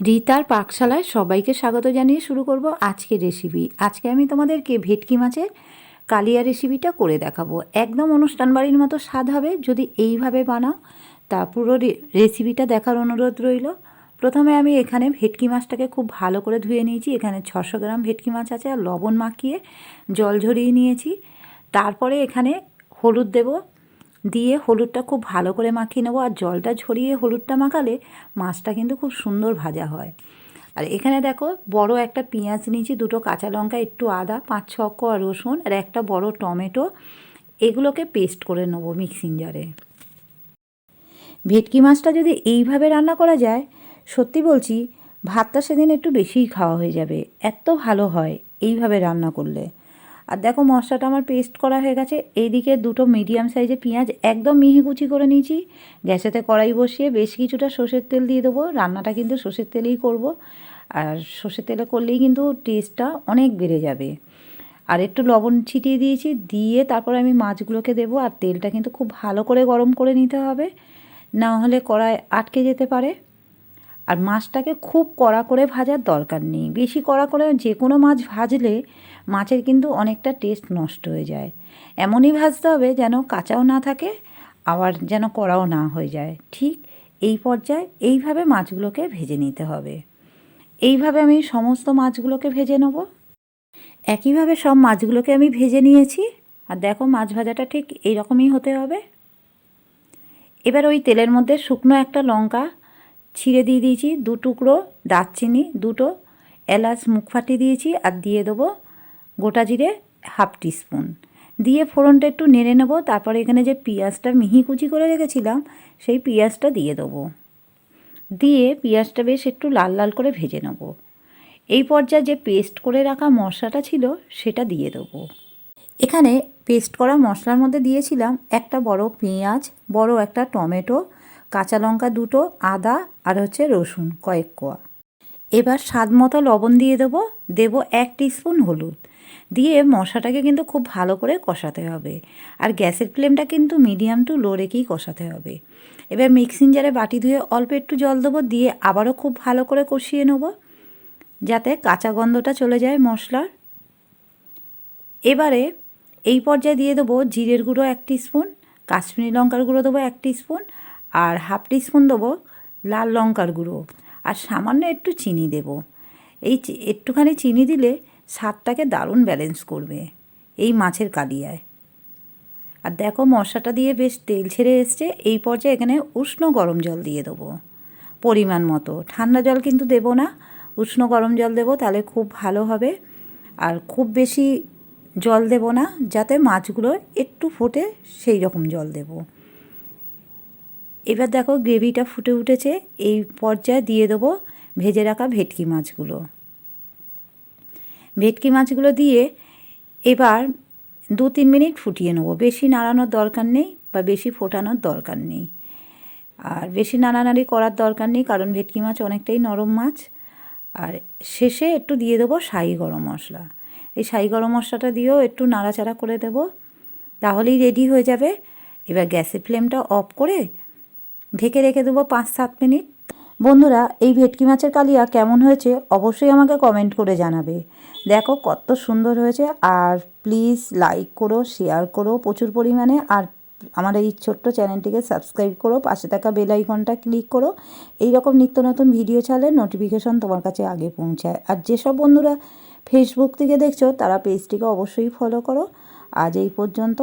রিতার পাকশালায় সবাইকে স্বাগত জানিয়ে শুরু করব আজকের রেসিপি আজকে আমি তোমাদেরকে ভেটকি মাছের কালিয়া রেসিপিটা করে দেখাবো। একদম অনুষ্ঠান বাড়ির মতো স্বাদ হবে, যদি এইভাবে বানাও, তা পুরো রেসিপিটা দেখার অনুরোধ রইল। প্রথমে আমি এখানে ভেটকি মাছটাকে খুব ভালো করে ধুয়ে নিয়েছি। এখানে ছশো গ্রাম ভেটকি মাছ আছে, আর লবণ মাখিয়ে জল ঝরিয়ে নিয়েছি। তারপরে এখানে হলুদ দেবো দিয়ে হলুদটা খুব ভালো করে মাখিয়ে নেব আর জলটা ঝরিয়ে হলুদটা মাখালে মাছটা কিন্তু খুব সুন্দর ভাজা হয়। আর এখানে দেখো বড় একটা পেঁয়াজ নিয়েছি, দুটো কাঁচা লঙ্কা, একটু আদা, পাঁচ ছ কোয়া রসুন আর একটা বড় টমেটো। এগুলোকে পেস্ট করে নেব মিক্সিং জারে। ভেটকি মাছটা যদি এইভাবে রান্না করা যায়, সত্যি বলছি ভাতটা সেদিন একটু বেশিই খাওয়া হয়ে যাবে, এত ভালো হয় এইভাবে রান্না করলে। আর দেখো মশলাটা আমার পেস্ট করা হয়ে গেছে। এইদিকে দুটো মিডিয়াম সাইজের পেঁয়াজ একদম মিহি কুচি করে নিয়েছি। গ্যাসেতে কড়াই বসিয়ে বেশ কিছুটা সর্ষের তেল দিয়ে দেবো। রান্নাটা কিন্তু সর্ষের তেলেই করব। আর সর্ষের তেলে করলেই কিন্তু টেস্টটা অনেক বেড়ে যাবে। আর একটু লবণ ছিটিয়ে দিয়েছি। দিয়ে তারপর আমি মাছগুলোকে দেবো। আর তেলটা কিন্তু খুব ভালো করে গরম করে নিতে হবে। না হলে কড়াই আটকে যেতে পারে। আর মাছটাকে খুব কড়া করে ভাজার দরকার নেই। বেশি কড়া করে যে কোনো মাছ ভাজলে মাছের কিন্তু অনেকটা টেস্ট নষ্ট হয়ে যায়। এমনই ভাজতে হবে যেন কাঁচাও না থাকে, আবার যেন কড়াও না হয়ে যায়। ঠিক এই পর্যায়ে এইভাবে মাছগুলোকে ভেজে নিতে হবে। এইভাবে আমি সমস্ত মাছগুলোকে ভেজে নেব। একইভাবে সব মাছগুলোকে আমি ভেজে নিয়েছি। আর দেখো মাছ ভাজাটা ঠিক এইরকমই হতে হবে। এবার ওই তেলের মধ্যে শুকনো একটা লঙ্কা ছিঁড়ে দিয়ে দিয়েছি দু টুকরো দারচিনি, দুটো এলাচ মুখ ফাটিয়ে দিয়েছি আর দিয়ে দেবো গোটা জিরে হাফ টিস্পুন। দিয়ে ফোড়নটা একটু নেড়ে নেব, তারপরে এখানে যে পেঁয়াজটা মিহি কুচি করে রেখেছিলাম, সেই পেঁয়াজটা দিয়ে দেবো। দিয়ে পেঁয়াজটা বেশ একটু লাল লাল করে ভেজে নেব। এই পর্যায়ে যে পেস্ট করে রাখা মশলাটা ছিল, সেটা দিয়ে দেবো। এখানে পেস্ট করা মশলার মধ্যে দিয়েছিলাম একটা বড় পেঁয়াজ, বড় একটা টমেটো কাঁচা লঙ্কা দুটো, আদা আর হচ্ছে রসুন, কয়েক কোয়া। এবার স্বাদ মতো লবণ দিয়ে দেবো। দেবো এক স্পুন হলুদ। দিয়ে মশলাটাকে কিন্তু খুব ভালো করে কষাতে হবে। আর গ্যাসের ফ্লেমটা কিন্তু মিডিয়াম টু লো রেখেই কষাতে হবে। এবার মিক্সিং জারে বাটি ধুয়ে অল্প একটু জল দেবো। দিয়ে আবারও খুব ভালো করে কষিয়ে নেব। যাতে কাঁচা গন্ধটা চলে যায় মশলার। এবারে এই পর্যায়ে দিয়ে দেবো জিরের গুঁড়ো এক স্পুন কাশ্মীরি লঙ্কার গুঁড়ো দেবো এক স্পুন আর হাফ স্পুন দেবো লাল লঙ্কার গুঁড়ো। আর সামান্য একটু চিনি দেব। এই একটুখানি চিনি দিলে স্বাদটাকে দারুণ ব্যালেন্স করবে এই মাছের কালিয়ায়। আর দেখো মশলাটা দিয়ে বেশ তেল ছেড়ে এসছে। এই পর্যায়ে এখানে উষ্ণ গরম জল দিয়ে দেবো পরিমাণ মতো। ঠান্ডা জল কিন্তু দেবো না। উষ্ণ গরম জল দেবো তাহলে খুব ভালো হবে। আর খুব বেশি জল দেবো না, যাতে মাছগুলো একটু ফোটে সেই রকম জল দেবো। এবার দেখো গ্রেভিটা ফুটে উঠেছে, এই পর্যায়ে দিয়ে দেবো ভেজে রাখা ভেটকি মাছগুলো। ভেটকি মাছগুলো দিয়ে এবার দু তিন মিনিট ফুটিয়ে নেব। বেশি নাড়ানোর দরকার নেই বা বেশি ফোটানোর দরকার নেই। আর বেশি নাড়ানাড়ি করার দরকার নেই, কারণ ভেটকি মাছ অনেকটাই নরম মাছ। আর শেষে একটু দিয়ে দেবো শাহি গরম মশলা। এই শাহি গরম মশলাটা দিয়েও একটু নাড়াচাড়া করে দেব, তাহলেই রেডি হয়ে যাবে। এবার গ্যাসের ফ্লেমটা অফ করে ঢেকে রেখে দেবো পাঁচ সাত মিনিট। বন্ধুরা, এই ভেটকি মাছের কালিয়া কেমন হয়েছে অবশ্যই আমাকে কমেন্ট করে জানাবে। দেখো কত সুন্দর হয়েছে আর প্লিজ লাইক করো শেয়ার করো প্রচুর পরিমাণে আর আমার এই ছোট্ট চ্যানেলটিকে সাবস্ক্রাইব করো, পাশে থাকা বেল আইকনটা ক্লিক করো। এই রকম নিত্য নতুন ভিডিও ছাড়লে নোটিফিকেশন তোমার কাছে আগে পৌঁছায়। আর যেসব বন্ধুরা ফেসবুক থেকে দেখছ, তারা পেজটিকে অবশ্যই ফলো করো। আজ এই পর্যন্ত।